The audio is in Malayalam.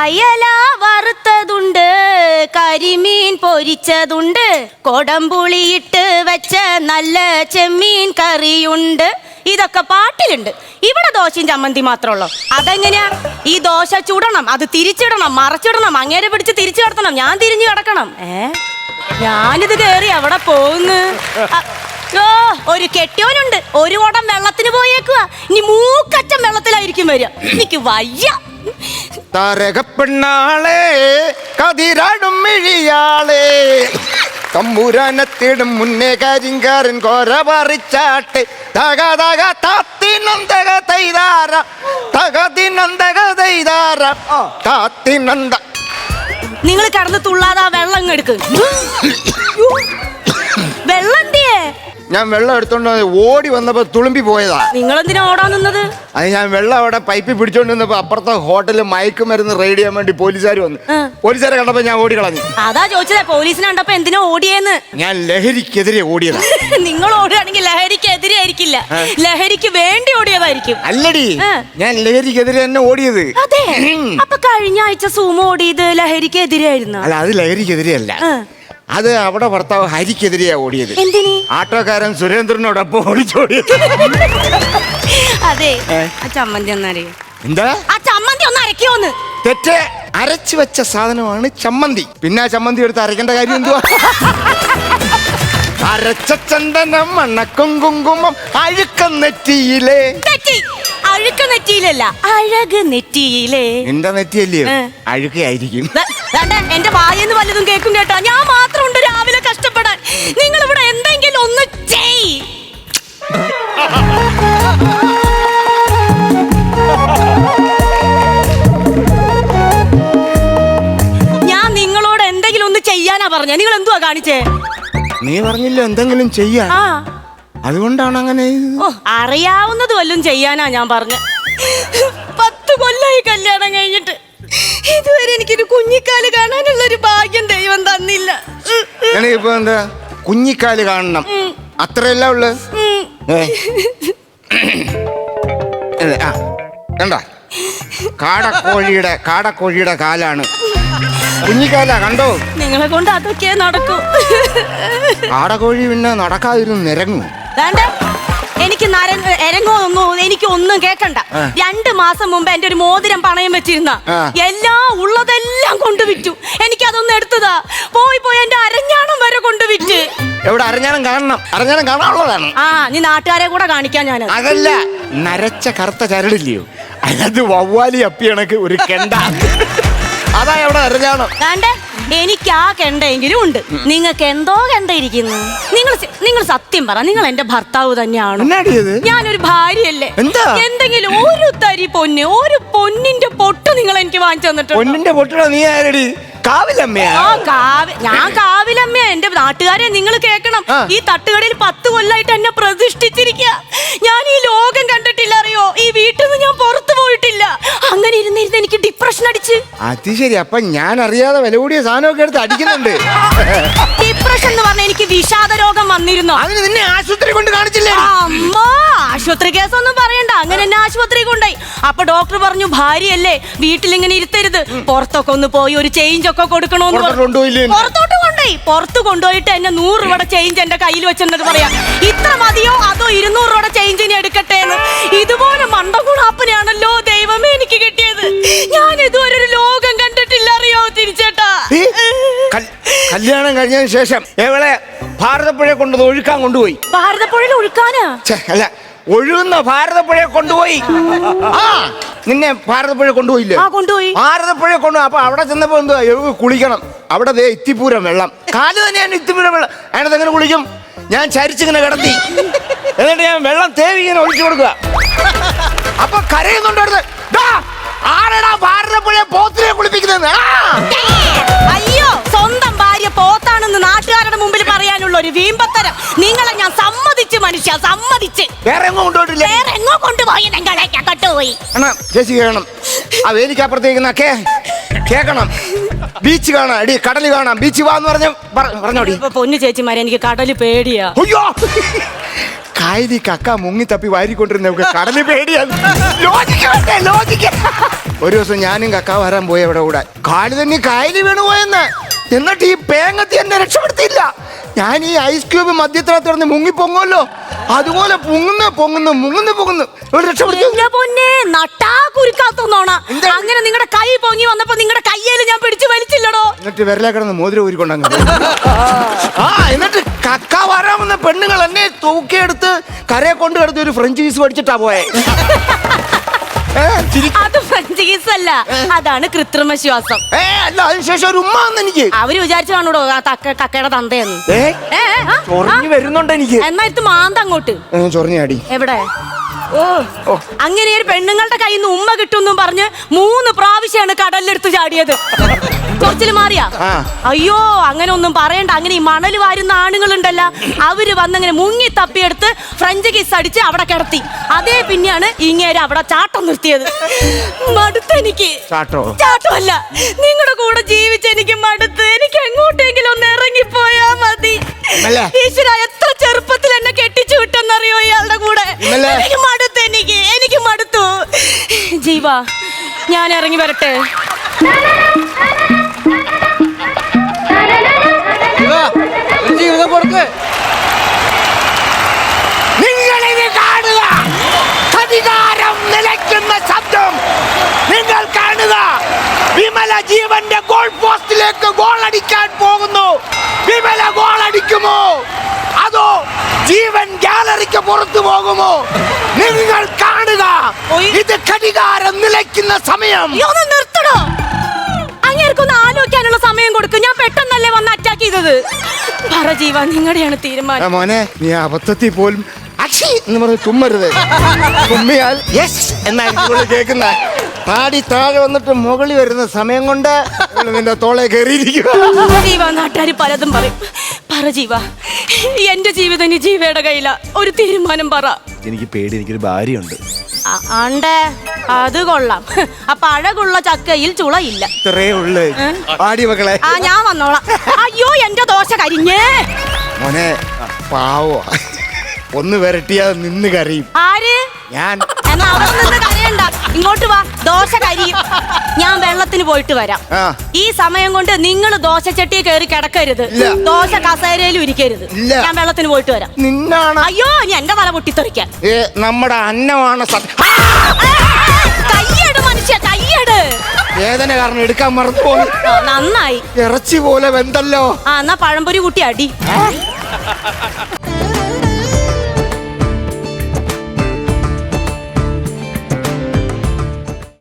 അയല വറുത്തതുണ്ട് കരിമീൻ പൊരിച്ചതുണ്ട് കൊടംപുളിയിട്ട് വെച്ച നല്ല ചെമ്മീൻ കറിയുണ്ട്. ഇതൊക്കെ പാട്ടിലുണ്ട്. ഇവിടെ ദോശയും ചമ്മന്തി മാത്രമുള്ളൂ. അതെങ്ങനെയാ? ഈ ദോശ ചുടണം അത് തിരിച്ചിടണം മറച്ചിടണം അങ്ങേരെ പിടിച്ച് തിരിച്ചു കിടത്തണം. ഞാൻ തിരിഞ്ഞു കിടക്കണം. ഏ? ഞാനിത് കേറി അവിടെ പോകുന്നു? ഓ ഒരു കെട്ടിയോനുണ്ട്. ഒരു ഓടം വെള്ളത്തിന് പോയേക്കുക ഇനി മൂക്കറ്റം വെള്ളത്തിലായിരിക്കും വരിക. എനിക്ക് വയ്യ. താരകപ്പെണ്ണാളെ കതിരാടും മിഴിയാളെ. തമ്പുരാനത്തിടും മുന്നേ കരിങ്കാരൻ കോര പറിച്ചാട്ടെ. തക തക താത്തിനന്തക തൈതാര. തകതിനന്തക തൈതാര. താത്തിനന്ത. നിങ്ങൾ കടന്ന് തുള്ളാതെ ആ വെള്ളം എടുക്ക്. വെള്ളം ഞാൻ വെള്ളം എടുത്തോണ്ട് ഓടി വന്നപ്പോ തുളുമ്പി പോയതാ. നിങ്ങൾ എന്തിനാ ഓടാൻ നിന്നത്? അത് ഞാൻ വെള്ളം അവിടെ പൈപ്പിൽ പിടിച്ചോണ്ട് നിന്നപ്പോ അപ്പുറത്തെ ഹോട്ടലിൽ മയക്കുമരുന്ന് റെയ്ഡ് ചെയ്യാൻ വേണ്ടി പോലീസുകാർ വന്നു. പോലീസുകാരെ കണ്ടപ്പോ ഞാൻ ഓടി കളഞ്ഞു. അതാ ചോദിച്ചത് പോലീസിനെ കണ്ടപ്പോ എന്തിനാ ഓടിയെന്ന്? ഞാൻ ലഹരിക്കെതിരെ ഓടിയതാ. നിങ്ങൾ ഓടുകയാണെങ്കിൽ ലഹരിക്ക് എതിരെ ആയിരിക്കില്ല ലഹരിക്ക് വേണ്ടി ഓടിയതായിരിക്കും. അല്ലടി. ഞാൻ ലഹരിക്കെതിരെ തന്നെ ഓടിയത്. അതെ. അപ്പൊ കഴിഞ്ഞ ആഴ്ച സൂമോ ഓടിയത് ലഹരിക്ക് എതിരായിരുന്നു അല്ല അത് ലഹരിക്കെതിരെയല്ല ആ. അത് അവിടെ ഭർത്താവ് ഹരിക്കെതിരെയാ ഓടിയത്. എന്തിന്? ആട്ടോക്കാരൻ സുരേന്ദ്രനോടൊപ്പം ഓടിച്ചോടിയത്. അതെ ആ ചമ്മന്തി ഒന്നറിയോ എന്താ? ആ ചമ്മന്തി ഒന്ന് അരക്കോന്ന് തെറ്റ്. അരച്ചു വെച്ച സാധനമാണ് ചമ്മന്തി. പിന്നെ ആ ചമ്മന്തി എടുത്ത് അരക്കേണ്ട കാര്യം എന്തുവാ? അരച്ച ചന്ദനം മണ്ണക്കും കുങ്കുമം അഴുക്കം നെറ്റിയിലേ. തെറ്റി. അഴുക്ക് നെറ്റിയിലല്ല അഴക് നെറ്റിയിലേ. എന്റെ നെറ്റിയല്ലേ? അഴുക്കായിരിക്കും എന്റെ വായെന്ന് വല്ലതും കേക്കും കേട്ടാ. ഞാൻ മാത്രം ഉണ്ട് രാവിലെ കഷ്ടപ്പെടാൻ. നിങ്ങൾ ഇവിടെ എന്തെങ്കിലും ഒന്ന് ചെയ് ഞാൻ നിങ്ങളോട് എന്തെങ്കിലും ഒന്ന് ചെയ്യാനാ പറഞ്ഞ. നിങ്ങൾ എന്തുവാ കാണിച്ചേ? നീ പറഞ്ഞില്ല എന്തെങ്കിലും ചെയ്യാ അതുകൊണ്ടാണ് അങ്ങനെ ഓ അറിയാവുന്നത് വല്ലതും ചെയ്യാനാ ഞാൻ പറഞ്ഞ. പത്ത് കൊല്ലായി കല്യാണം കഴിഞ്ഞിട്ട്. ഇതുവരെ എനിക്കൊരു കുഞ്ഞിക്കാൽ കാണാനുള്ള ഒരു ഭാഗ്യം ദൈവം തന്നില്ല. ഇപ്പൊ എന്താ? കുഞ്ഞിക്കാൽ കാണണം. അത്രയല്ല ഉള്ളു. ആ. കണ്ട? കാടക്കോഴിയുടെ കാടക്കോഴിയുടെ കാലാണ്. കുഞ്ഞിക്കാല കണ്ടോ? നിങ്ങളെ കൊണ്ട് അതൊക്കെ നടക്കൂ. കാടക്കോഴി പിന്നെ നടക്കാതിരുന്ന് നിരങ്ങും. വേണ്ട എനിക്ക് നരങ്ങ എരങ്ങോ ഒന്നും എനിക്ക് ഒന്നും കേക്കണ്ട. രണ്ടു മാസം മുമ്പ് എന്റെ ഒരു മോതിരം പണയം വെച്ചിരുന്ന എല്ലാ ഉള്ളതെല്ലാം കൊണ്ടുവിറ്റു എനിക്കതൊന്നും എടുത്തതാ. പോയി പോയി എന്റെ അരഞ്ഞാണം വരെ കൊണ്ടുവിറ്റ് എവിടെ അരഞ്ഞാണം കാണണം? അരഞ്ഞാണം കാണാനുള്ളതാണ്. ആ നീ നാട്ടുകാരെ കൂടെ കാണിക്കാൻ ഞാൻ അതല്ല നരച്ച കറുത്ത ചരടില്ലയോ? അതിനകത്ത് വവ്വാലി അപ്പി കണക്ക് ഒരു കെണ്ട. അതാ എവിടെ അരഞ്ഞാണം. വേണ്ട എനിക്ക് ആ കെണ്ടെങ്കിലും ഉണ്ട്. നിങ്ങൾക്ക് എന്തോ കെണ്ടിരിക്കുന്നു നിങ്ങൾ നിങ്ങൾ സത്യം പറ. നിങ്ങൾ എന്റെ ഭർത്താവ് തന്നെയാണ്? ഞാനൊരു ഭാര്യയല്ലേ. എന്താ? എന്തെങ്കിലും ഒരു തരി പൊന്ന് ഒരു പൊന്നിന്റെ പൊട്ട് നിങ്ങൾ എനിക്ക് വാങ്ങിച്ചു തന്നിട്ടുണ്ട്? പൊന്നിന്റെ പൊട്ടിട നീ ആരടി? കാവിലമ്മയാ ആ കാവി ഞാൻ കാവിലമ്മ എന്റെ നാട്ടുകാരെ നിങ്ങൾ കേൾക്കണം. ഈ തട്ടുകടയിൽ പത്ത് കൊല്ലായിട്ട് എന്നെ പ്രതിഷ്ഠിച്ചിരിക്കുക. ഞാൻ ഈ ലോകം കണ്ടിട്ടില്ല അറിയോ? ഈ വീട്ടിൽ നിന്ന് ഞാൻ പുറത്തു പോയിട്ടില്ല. അങ്ങനെ ഇരുന്നിരുന്ന് എനിക്ക് ഡിപ്രഷൻ അടിച്ച്. അത് ശരി. അപ്പൊ ഞാൻ അറിയാതെ വില കൂടിയ സാധനമൊക്കെ എടുത്ത് അടിക്കുന്നുണ്ട്. ഡിപ്രഷൻ എന്ന് പറഞ്ഞ എനിക്ക് വിഷാദ രോഗം വന്നിരുന്നു. അതിന് നിന്നെ ആശുപത്രി കൊണ്ട് കാണിച്ചില്ലേ? അമ്മ ആശുപത്രി കേസൊന്നും പറയണ്ട. അങ്ങനെ എന്നെ ആശുപത്രി കൊണ്ടായി അപ്പൊ ഡോക്ടർ പറഞ്ഞു ഭാര്യയല്ലേ വീട്ടിൽ ഇങ്ങനെ ഇരുത്തരുത്. പുറത്തൊക്കെ ഒന്ന് പോയി ഒരു ചേഞ്ച് ഒക്കെ കൊടുക്കണോന്ന് പുറത്തോട്ട് പറഞ്ഞു. കൊണ്ടുപോയില്ലേ? പുറത്തോട്ട് കൊണ്ടുപോയി. പുറത്ത് കൊണ്ടുപോയിട്ട് എന്നെ നൂറ് രൂപയുടെ ചേഞ്ച് എന്റെ കയ്യിൽ വെച്ചെന്നത് പറയാ. ഇത്ര മതിയോ? അതോ ഇരുന്നൂറ് രൂപയുടെ ചേഞ്ച് ഇനി എടുക്കട്ടെ എന്ന്? ഇതുപോലെ മണ്ടകുണാപ്പനെയാണല്ലോ ദൈവമേ എനിക്ക് കിട്ടിയത്. ഞാൻ കല്യാണം കഴിഞ്ഞതിന് ശേഷം എവളെ ഭാരതപ്പുഴ കൊണ്ടു ഒഴുക്കാൻ കൊണ്ടുപോയി? ഭാരതപ്പുഴയിൽ ഒഴുക്കാനാ? ഛെ, അല്ല ഒഴുകുന്ന ഭാരതപ്പുഴ കൊണ്ടുപോയി. ആ. നിന്നെ ഭാരതപ്പുഴ കൊണ്ടുപോയില്ലേ? ആ കൊണ്ടുപോയി. ഭാരതപ്പുഴ കൊണ്ടു അപ്പൊ അവിടെ ചെന്നപ്പോ എന്തുവാ? എഴുക കുളിക്കണം. അവിടെ ദേ ഇത്തിപ്പൂരം വെള്ളം. കാൽ തന്നെയാണ് ഇത്തിപ്പൂരം വെള്ളം. അതിനകത്ത് എങ്ങനെ കുളിക്കും? ഞാൻ ചരിച്ചിങ്ങനെ കിടത്തി. എന്നിട്ട് ഞാൻ വെള്ളം തേവി ഇങ്ങനെ ഒഴിച്ചു കൊടുക്കുക. അപ്പൊ കരയുന്നുണ്ട് അടുത്ത്. "ദാ, ആരെടാ ഭാരതപ്പുഴ പോത്തിനെ കുളിപ്പിക്കുന്നത് അയ്യോ ഒരു വീമ്പത്തരം. നിങ്ങളെ ഞാൻ സമ്മതിച്ച് മനുഷ്യ സമ്മതിച്ച്. വേറെ എങ്ങോ കൊണ്ടുപോയിട്ടില്ല. വേറെ എങ്ങോ കൊണ്ടുപോയി നിങ്ങളെ ഞാൻ കട്ടുപോയി അണ്ണാ ചേച്ചി കേൾക്കണം ആ വേലിക്കപ്പുറത്തേക്ക് കേ കേക്കണം. ബീച്ച് കാണാം. എടി കടൽ കാണാം. ബീച്ച് വാന്ന് പറഞ്ഞ പറഞ്ഞോടി. ഇപ്പൊ പൊന്നു ചേച്ചിമാരെ എനിക്ക് കടൽ പേടിയാ. അയ്യോ! കായലി കക്ക മുങ്ങി തപ്പി വാരിക്കൊണ്ടിരുന്ന കടൽ പേടിയാണ് ഒരു ദിവസം ഞാനും കക്ക വരാൻ പോയി അവിടെ കൂടെ കാലി തന്നെ കായലി വീണു പോയെന്ന്. എന്നിട്ട് ഈ പേങ്ങത്തി എന്നെ രക്ഷപ്പെടുത്തിയില്ല. ഞാൻ ഈ ഐസ് ക്യൂബ് മദ്യത്തിനെ തുറന്ന് മുങ്ങി പൊങ്ങുമല്ലോ അതുപോലെ പൊങ്ങുന്നു പൊങ്ങുന്നു മുങ്ങുന്നു പൊങ്ങുന്നു. ഇവിടെ രക്ഷപ്പെടുത്തി. എന്റെ പൊന്നെ നട്ടാ കുരുക്കാത്തോണ എന്താ? അങ്ങനെ നിങ്ങളുടെ കൈ പൊങ്ങി വന്നപ്പോ നിങ്ങളുടെ കയ്യേൽ ഞാൻ പിടിച്ചു വലിച്ചില്ലടോ. എന്നിട്ട് വിരലെ കിടന്ന് മോതിരം ഊരിക്കൊണ്ടങ്ങ് ആ എന്നിട്ട് കക്ക വരാമെന്ന പെണ്ണുങ്ങൾ എന്നെ തൂക്കിയെടുത്ത് കരയെ കൊണ്ടു കിടത്തി ഒരു ഫ്രഞ്ച് ജ്യൂസ് പഠിച്ചിട്ടാ പോയെ. അത് അല്ല അതാണ് കൃത്രിമ ശ്വാസം ഏ അല്ല അതിനുശേഷം ഒരു ഉമ്മ വന്ന് എനിക്ക്. അവർ വിചാരിച്ചു കാണൂടോ കക്കയുടെ തന്തയെന്ന്. ഏ? ചൊറിഞ്ഞു വരുന്നുണ്ട് എനിക്ക്. എന്നാ ഇത് മാന്ത അങ്ങോട്ട്. ചൊറിഞ്ഞാടി എവിടെ? ഓ. അങ്ങനെ ഒരു പെണ്ണുങ്ങളുടെ കയ്യിൽ നിന്ന് ഉമ്മ കിട്ടുമെന്നും പറഞ്ഞ് മൂന്ന് പ്രാവശ്യമാണ് കടലിലെടുത്ത് ചാടിയത്. കുറച്ചിൽ മാറിയാ. അയ്യോ അങ്ങനെ ഒന്നും പറയണ്ട. അങ്ങനെ ഈ മണൽ വാരുന്ന ആണുങ്ങളുണ്ടല്ലോ. അവർ വന്നങ്ങനെ മുങ്ങി തപ്പിയെടുത്ത് ഫ്രഞ്ച് കിസ് അടിച്ച് അവിടെ കിടത്തി. അതേ പിന്നെയാണ് ഇങ്ങേര് അവിടെ ചാട്ടം നിർത്തിയത്. മടുത്തെനിക്ക് ചാട്ടോ? ചാട്ടമല്ല. നിങ്ങളുടെ കൂടെ ജീവിച്ച് എനിക്ക് മടുത്ത്. എനിക്ക് എങ്ങോട്ടെങ്കിലും ഒന്ന് ഇറങ്ങി പോയാ മതി? ഈശ്വര എത്ര ചെറുപ്പത്തിൽ എന്നെ കെട്ടിച്ചു വിട്ടെന്നറിയോ ഇയാളുടെ കൂടെ? എനിക്ക് മടുത്തു എനിക്ക് എനിക്ക് മടുത്തു. ജീവ ഞാൻ ഇറങ്ങി വരട്ടെ. ജീവിതം കൊടുക്ക്. നിങ്ങളിത് കാണുക. അധികാരം നിലയ്ക്കുന്ന ശബ്ദം നിങ്ങൾ കാണുക. വിമല ജീവന്റെ ഗോൾ പോസ്റ്റിലേക്ക് ഗോൾ അടിക്കാൻ പോകുന്നു. വിമല ഗോൾ അടിക്കുമോ? അതോ ജീവൻ ഗാലറിക്ക് പുറത്തു പോകുമോ? നിങ്ങൾ കാണുക. ഇത് ഘടികാരം നിലയ്ക്കുന്ന സമയം. കൊടുക്കും. ഞാൻ പെട്ടെന്നല്ലേ വന്ന് അറ്റാക്ക് ചെയ്തത്. പറ ജീവ നിങ്ങളുടെയാണ് തീരുമാനം. മോനെ നീ അബദ്ധത്തിൽ പോലും അക്ഷി എന്ന് പറഞ്ഞ് തുമ്മരുത്. തുമ്മിയാൽ യെസ് എന്നായിരിക്കും കേൾക്കുന്ന. പാടി താഴെ വന്നിട്ട് മുകളിൽ വരുന്ന സമയം കൊണ്ട് നിന്റെ തോളെ കയറിയിരിക്കുക ജീവ നാട്ടുകാർ പലതും പറയും. പറ ജീവ എന്റെ ജീവിതം ഇനി ജീവയുടെ കയ്യില. ഒരു തീരുമാനം പറ. എനിക്ക് പേടി എനിക്കൊരു ഭാര്യയുണ്ട്. ആണ്ടേ? അത് കൊള്ളാം. അപ്പൊ അഴകുള്ള ചക്കയിൽ ചുളയില്ല ഇത്രേ ഉള്ളു. ആടി മക്കളെ. ആ ഞാൻ വന്നോളാം. അയ്യോ എന്റെ ദോശ കരിഞ്ഞേ. മോനെ പാവോ. ഒന്ന് വരട്ടിയാ നിന്ന് കരയും. ആര്? ഞാൻ. എന്നാ അവിടെ നിന്ന് കരയണ്ട. ഇങ്ങോട്ട് വാ. ദോശ കരിയും. ഞാൻ വെള്ളത്തിന് പോയിട്ട് വരാം. ആ. ഈ സമയം കൊണ്ട് നിങ്ങൾ ദോശച്ചട്ടിയെ കയറി കിടക്കരുത്. ഇല്ല. ദോശ കസേരയിലും ഇരിക്കരുത്. ഇല്ല. ഞാൻ വെള്ളത്തിന് പോയിട്ട് വരാം. നിന്നാണ്. അയ്യോ ഇനി എന്റെ തല പൊട്ടിത്തെറിക്കാൻ. ഏ, നമ്മുടെ അന്നമാണ് സത്യം ആ! വേദന കാരണം എടുക്കാൻ മറന്നു പോയി നന്നായി. ഇറച്ചി പോലെ വെന്തല്ലോ. ആ എന്നാ പഴംപൊരി കൂട്ടി അടി.